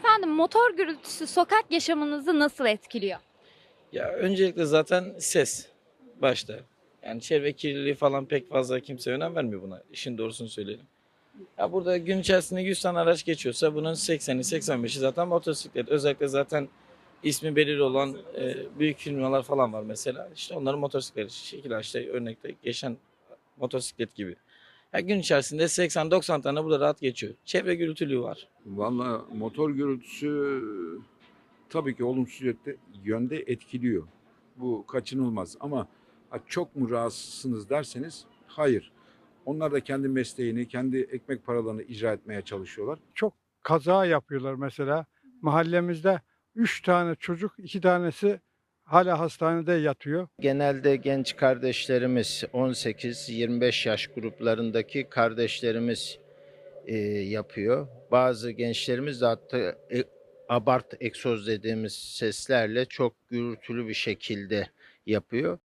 Efendim motor gürültüsü sokak yaşamınızı nasıl etkiliyor? Ya öncelikle zaten ses başta. Yani çevre kirliliği falan pek fazla kimse önem vermiyor buna. İşin doğrusunu söyleyelim. Ya burada gün içerisinde 100 tane araç geçiyorsa bunun 80'i 85'i zaten motosiklet. Özellikle zaten ismi belirli olan e, büyük firmalar falan var mesela. İşte onların motosikletleri. Şekil işte örnekte geçen motosiklet gibi. Ya gün içerisinde 80-90 tane burada rahat geçiyor. Çevre gürültülüğü var. Valla motor gürültüsü tabii ki olumsuz yönde- yönde etkiliyor. Bu kaçınılmaz ama çok mu rahatsızsınız derseniz hayır. Onlar da kendi mesleğini, kendi ekmek paralarını icra etmeye çalışıyorlar. çok kaza yapıyorlar mesela. Mahallemizde 3 tane çocuk, 2 tanesi hala hastanede yatıyor. Genelde genç kardeşlerimiz 18-25 yaş gruplarındaki kardeşlerimiz e, yapıyor. Bazı gençlerimiz de hatta e, abart egzoz dediğimiz seslerle çok gürültülü bir şekilde yapıyor.